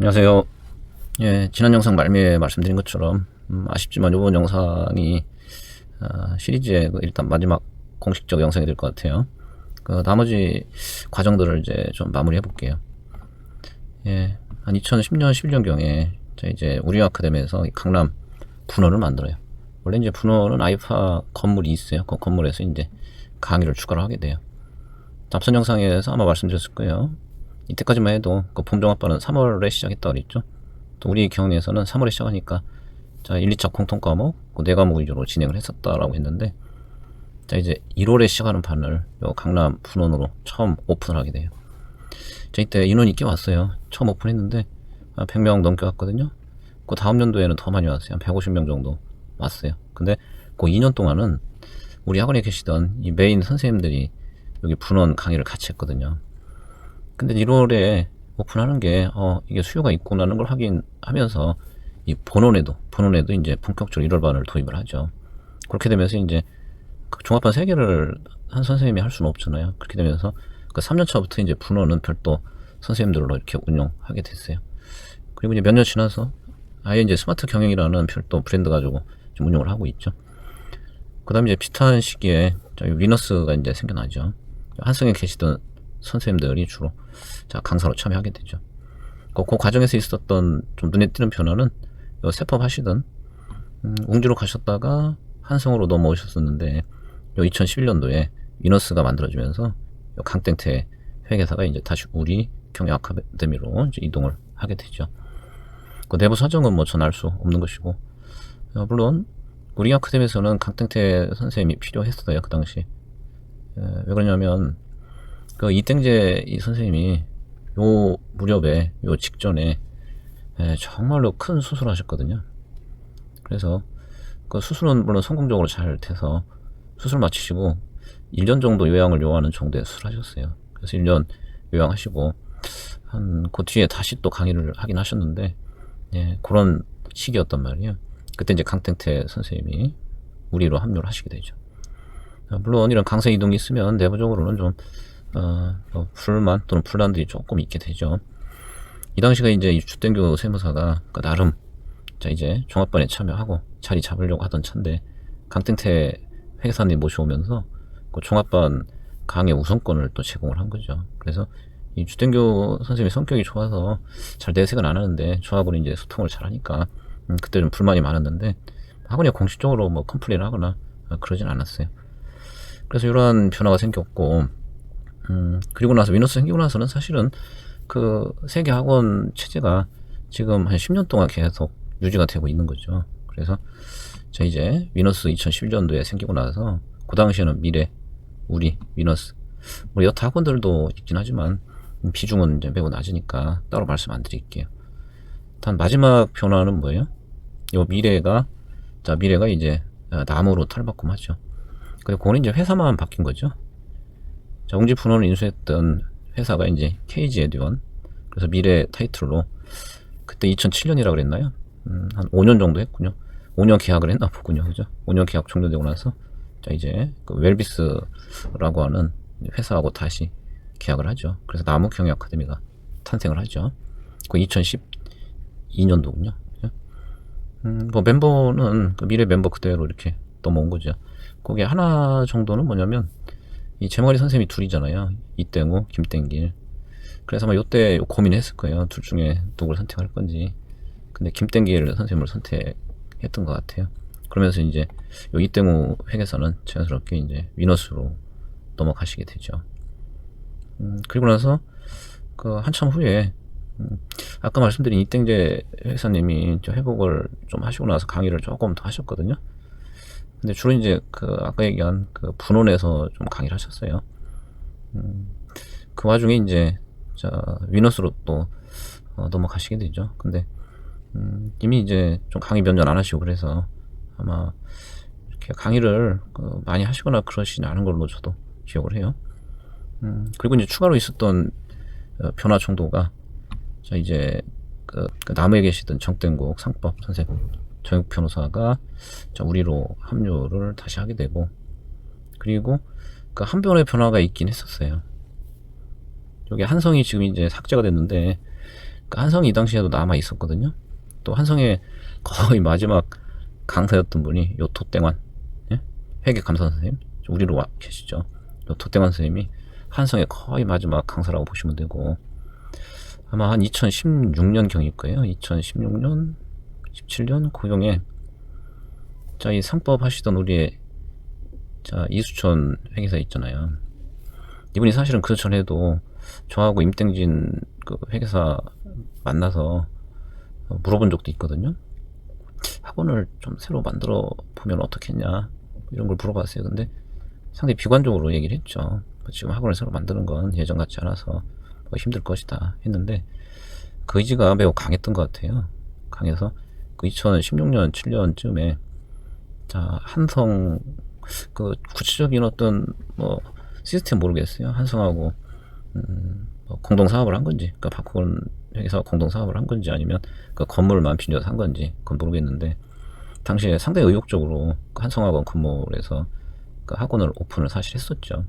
안녕하세요. 예, 지난 영상 말미에 말씀드린 것처럼 음, 아쉽지만 이번 영상이 아, 시리즈의 그 일단 마지막 공식적 영상이 될 것 같아요. 그 나머지 과정들을 이제 좀 마무리해 볼게요. 예, 한 2010년 11년 경에 이제 우리 아카데미에서 이 강남 분원을 만들어요. 원래 이제 분원은 아이파 건물이 있어요. 그 건물에서 이제 강의를 추가를 하게 돼요. 앞선 영상에서 아마 말씀드렸을 거예요. 이때까지만 해도 그 봄종합반은 3월에 시작했다고 그랬죠. 또 우리 경에서는 3월에 시작하니까 자 1, 2차 공통 과목 그네 과목 위주로 진행을 했었다라고 했는데 자 이제 1월에 시작하는 반을 요 강남 분원으로 처음 오픈을 하게 돼요. 자 이때 인원이 꽤 왔어요. 처음 오픈했는데 한 100명 넘게 왔거든요. 그 다음 연도에는 더 많이 왔어요. 한 150명 정도 왔어요. 근데 그 2년 동안은 우리 학원에 계시던 이 메인 선생님들이 여기 분원 강의를 같이 했거든요. 근데 1월에 오픈하는 게, 어, 이게 수요가 있구나는 걸 확인하면서, 이 본원에도, 본원에도 이제 본격적으로 1월 반을 도입을 하죠. 그렇게 되면서 이제, 그 종합반 3개를 한 선생님이 할 수는 없잖아요. 그렇게 되면서, 그 3년 차부터 이제 분원은 별도 선생님들로 이렇게 운영하게 됐어요. 그리고 이제 몇 년 지나서, 아예 이제 스마트 경영이라는 별도 브랜드 가지고 좀 운영을 하고 있죠. 그 다음에 이제 비슷한 시기에, 저희 위너스가 이제 생겨나죠. 한성에 계시던 선생님들이 주로 자 강사로 참여하게 되죠. 그, 그 과정에서 있었던 좀 눈에 띄는 변화는 요 세법 하시던 음, 웅주로 가셨다가 한성으로 넘어오셨었는데 요 2011년도에 위너스가 만들어지면서 요 강땡태 회계사가 이제 다시 우리 경영 아카데미로 이제 이동을 하게 되죠. 그 내부 사정은 뭐 전 알 수 없는 것이고 어, 물론 우리 아카데미에서는 강땡태 선생님이 필요했어요 그 당시. 에, 왜 그러냐면 그 이땡재 이 선생님이 요 무렵에 요 직전에 에, 정말로 큰 수술을 하셨거든요. 그래서 그 수술은 물론 성공적으로 잘 돼서 수술 마치시고 1년 정도 요양을 요하는 정도의 수술을 하셨어요. 그래서 1년 요양하시고 한 그 뒤에 다시 또 강의를 하긴 하셨는데 예, 그런 시기였단 말이에요. 그때 이제 강땡태 선생님이 우리로 합류를 하시게 되죠. 아, 물론 이런 강세 이동이 있으면 내부적으로는 좀 어, 뭐 불만 또는 분란들이 조금 있게 되죠. 이 당시가 이제 이 주땡교 세무사가 그 나름 자 이제 종합반에 참여하고 자리 잡으려고 하던 차인데 강땡태 회계사님 모셔오면서 그 종합반 강의 우선권을 또 제공을 한 거죠. 그래서 이 주땡교 선생님이 성격이 좋아서 잘 내색은 안 하는데 저하고 이제 소통을 잘 하니까 음, 그때 좀 불만이 많았는데 학원이 공식적으로 뭐 컴플레인 하거나 그러진 않았어요. 그래서 이러한 변화가 생겼고 음, 그리고 나서 위너스 생기고 나서는 사실은 그 세계 학원 체제가 지금 한 10년 동안 계속 유지가 되고 있는 거죠. 그래서 자 이제 위너스 2011년도에 생기고 나서 그 당시에는 미래, 우리, 위너스 우리 여타 학원들도 있긴 하지만 비중은 이제 매우 낮으니까 따로 말씀 안 드릴게요. 단 마지막 변화는 뭐예요? 요 미래가 자 미래가 이제 나무로 탈바꿈하죠. 그리고 그건 이제 회사만 바뀐 거죠. 자, 웅지 분원을 인수했던 회사가 이제 KG 에듀원. 그래서 미래 타이틀로 그때 2007년이라 그랬나요? 음, 한 5년 정도 했군요. 5년 계약을 했나 보군요. 그죠? 5년 계약 종료되고 나서 자, 이제 그 웰비스라고 하는 회사하고 다시 계약을 하죠. 그래서 나무 경영 아카데미가 탄생을 하죠. 그 2012년도군요. 음, 뭐 멤버는 그 미래 멤버 그대로 이렇게 넘어온 거죠. 거기에 하나 정도는 뭐냐면 이 제머리 선생님이 둘이잖아요. 이땡우, 김땡길. 그래서 아마 요때 고민했을 거예요. 둘 중에 누구를 선택할 건지. 근데 김땡길 선생님을 선택했던 것 같아요. 그러면서 이제 요 이땡우 회계사는 자연스럽게 이제 위너스로 넘어가시게 되죠. 음, 그리고 나서 그 한참 후에 음, 아까 말씀드린 이땡재 회사님이 저 회복을 좀 하시고 나서 강의를 조금 더 하셨거든요. 근데 주로 이제 그 아까 얘기한 그 분원에서 좀 강의를 하셨어요. 음, 그 와중에 이제 자 위너스로 또 어, 넘어가시게 되죠. 근데 음, 이미 이제 좀 강의 변전 안 하시고 그래서 아마 이렇게 강의를 그 많이 하시거나 그러시지 않은 걸로 저도 기억을 해요. 음, 그리고 이제 추가로 있었던 어, 변화 정도가 자 이제 그, 그 나무에 계시던 정땡국 상법 선생님 정육 변호사가 자, 우리로 합류를 다시 하게 되고 그리고 그 한 변의 변화가 있긴 했었어요. 여기 한성이 지금 이제 삭제가 됐는데 그 한성이 이 당시에도 남아 있었거든요. 또 한성의 거의 마지막 강사였던 분이 요 도땡환 예? 회계 감사 선생님 우리로 와 계시죠. 요 도땡환 선생님이 한성의 거의 마지막 강사라고 보시면 되고 아마 한 2016년 경일 거예요. 2016년, 17년 고용에 자 이 상법 하시던 우리의 자 이수천 회계사 있잖아요. 이분이 사실은 그 전에도 저하고 임땡진 그 회계사 만나서 어, 물어본 적도 있거든요. 학원을 좀 새로 만들어 보면 어떻겠냐 이런 걸 물어봤어요. 근데 상당히 비관적으로 얘기를 했죠. 뭐 지금 학원을 새로 만드는 건 예전 같지 않아서 뭐 힘들 것이다 했는데 그 의지가 매우 강했던 것 같아요. 강해서 그 2016년 7년쯤에 자 한성 그 구체적인 어떤 뭐 시스템 모르겠어요. 한성하고 음, 뭐 공동 사업을 한 건지, 그러니까 박훈 회계사와 공동 사업을 한 건지 아니면 그 건물만 빌려서 한 건지 그건 모르겠는데 당시에 상당히 의욕적으로 그 한성학원 건물에서 그 학원을 오픈을 사실 했었죠.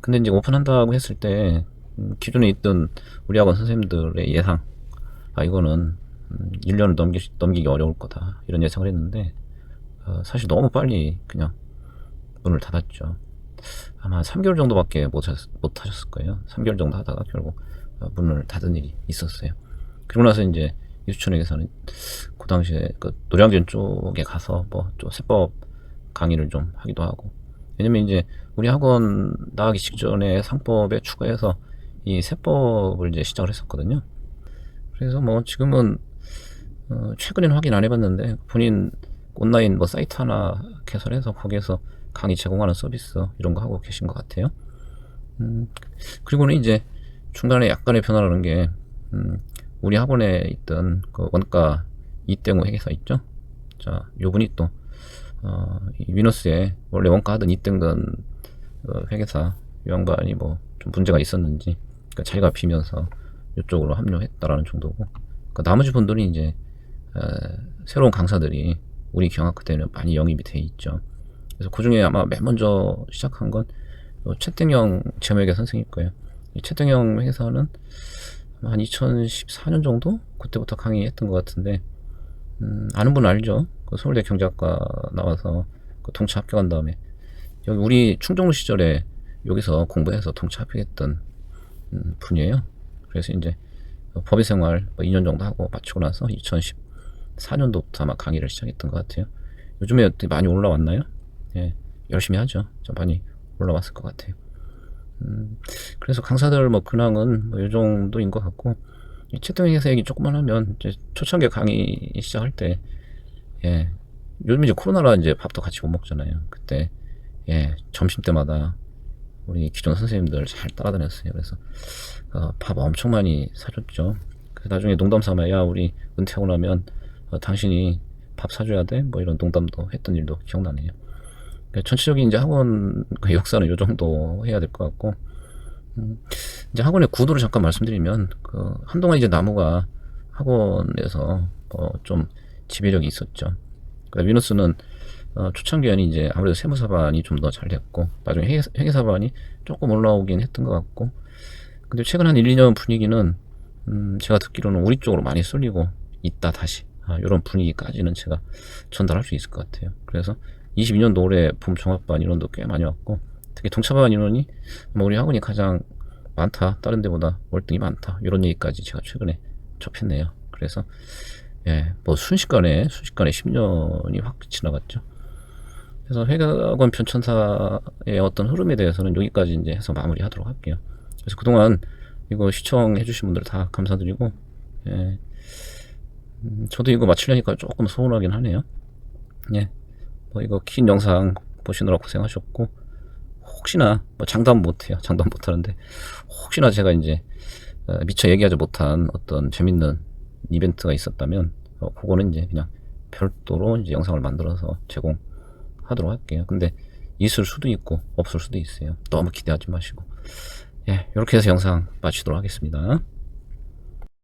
근데 이제 오픈한다고 했을 때 음, 기존에 있던 우리 학원 선생님들의 예상, 아 이거는 음, 1년을 넘기, 넘기기 어려울 거다 이런 예상을 했는데 어, 사실 너무 빨리 그냥 문을 닫았죠. 아마 3개월 정도밖에 못, 하셨, 못 하셨을 거예요. 3개월 정도 하다가 결국 어, 문을 닫은 일이 있었어요. 그리고 나서 이제 이수천에게서는 그 당시에 그 노량진 쪽에 가서 뭐 좀 세법 강의를 좀 하기도 하고 왜냐면 이제 우리 학원 나가기 직전에 상법에 추가해서 이 세법을 이제 시작을 했었거든요. 그래서 뭐 지금은 어 최근에는 확인 안 해봤는데 본인 온라인 뭐 사이트 하나 개설해서 거기에서 강의 제공하는 서비스 이런 거 하고 계신 것 같아요. 음, 그리고는 이제 중간에 약간의 변화라는 게 음, 우리 학원에 있던 그 원가 이땡호 회계사 있죠. 자, 요분이 또 어, 이 위너스에 원래 원가 하던 이땡던 어, 회계사 요 양반이 뭐 좀 문제가 있었는지 그러니까 자기가 비면서 이쪽으로 합류했다라는 정도고 그 나머지 분들이 이제 에, 새로운 강사들이 우리 경학교 때는 많이 영입이 돼 있죠. 그래서 그 중에 아마 맨 먼저 시작한 건요 최땡영 제목의 선생님 거예요. 이 최땡영 회사는 한 2014년 정도 그때부터 강의했던 것 같은데 음, 아는 분 알죠? 그 서울대 경제학과 나와서 그 동체 합격한 다음에 여기 우리 충정로 시절에 여기서 공부해서 동체 합격했던 음, 분이에요. 그래서 이제 법의 생활 뭐 2년 정도 하고 마치고 나서 2014년도부터 아마 강의를 시작했던 것 같아요. 요즘에 많이 올라왔나요? 예, 열심히 하죠. 좀 많이 올라왔을 것 같아요. 음, 그래서 강사들 뭐 근황은 뭐 이 정도인 것 같고 이 채통에서 얘기 조금만 하면 이제 초창기 강의 시작할 때 예, 요즘 이제 코로나라 이제 밥도 같이 못 먹잖아요. 그때 예, 점심 때마다 우리 기존 선생님들 잘 따라다녔어요. 그래서 어, 밥 엄청 많이 사줬죠. 그 나중에 농담 삼아 야 우리 은퇴하고 나면 어, 당신이 밥 사줘야 돼. 뭐 이런 농담도 했던 일도 기억나네요. 그러니까 전체적인 이제 학원 그 역사는 요 정도 해야 될 것 같고 음, 이제 학원의 구도를 잠깐 말씀드리면 그 한동안 이제 나무가 학원에서 어, 좀 지배력이 있었죠. 그러니까 위너스는 어, 초창기에는 이제 아무래도 세무사반이 좀 더 잘 됐고 나중에 회계, 회계사반이 조금 올라오긴 했던 것 같고 근데 최근 한 1, 2년 분위기는 음, 제가 듣기로는 우리 쪽으로 많이 쏠리고 있다 다시 아, 이런 분위기까지는 제가 전달할 수 있을 것 같아요. 그래서 22년도 올해 봄 종합반 인원도 꽤 많이 왔고 특히 동차반 인원이 뭐 우리 학원이 가장 많다 다른 데보다 월등히 많다 이런 얘기까지 제가 최근에 접했네요. 그래서 예, 뭐 순식간에 순식간에 10년이 확 지나갔죠. 그래서 회계학원 편천사의 어떤 흐름에 대해서는 여기까지 이제 해서 마무리하도록 할게요. 그래서 그동안 이거 시청해주신 분들 다 감사드리고, 예, 음, 저도 이거 마치려니까 조금 서운하긴 하네요. 예, 뭐 이거 긴 영상 보시느라 고생하셨고, 혹시나 뭐 장담 못해요. 장담 못하는데 혹시나 제가 이제 어, 미처 얘기하지 못한 어떤 재밌는 이벤트가 있었다면 어, 그거는 이제 그냥 별도로 이제 영상을 만들어서 제공하도록 할게요. 근데 있을 수도 있고 없을 수도 있어요. 너무 기대하지 마시고 예 이렇게 해서 영상 마치도록 하겠습니다.